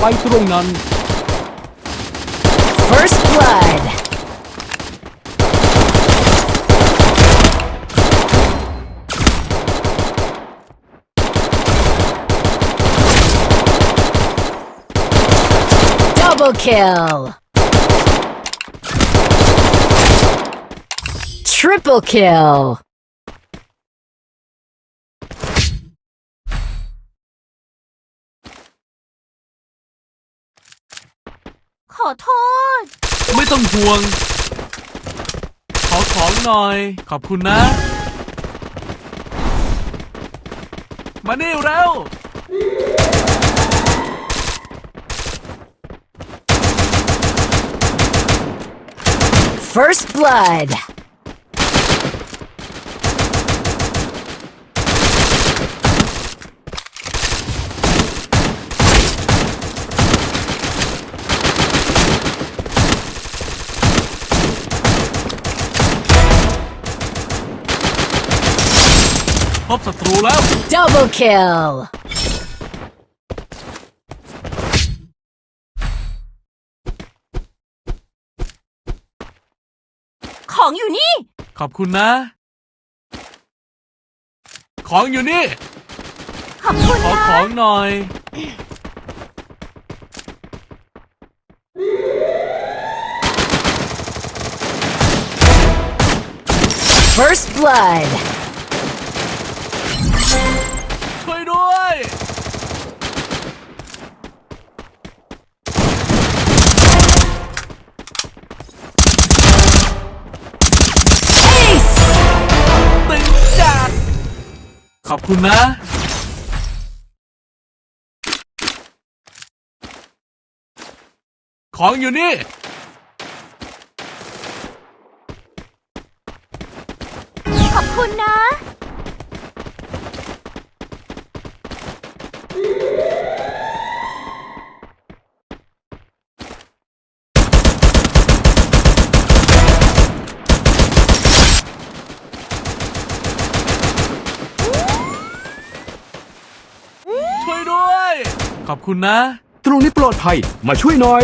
ไปตรงนั้น First blood. Double kill. Triple kill. ขอโทษ ไม่ต้องห่วง ขอของหน่อย ขอบคุณนะ มานี่เร็ว First blood. พบศัตรูแล้ว Double kill. ของอยู่นี่ ขอบคุณนะ ของอยู่นี่ ขอบคุณขอนะของหน่อย First blood. ช่วยด้วย ตึงจัด ขอบคุณนะ ของอยู่นี่ ขอบคุณนะ ช่ วยด้วย ขอบคุณนะ ตรงนี้ปลอดภัย มาช่วยหน่อย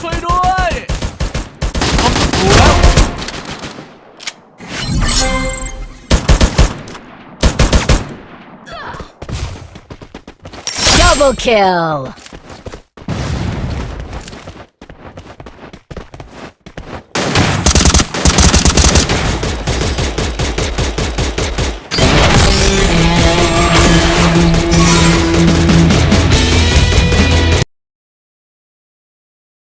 ช่วยด้วยพบศัตรูแล้ว Double kill.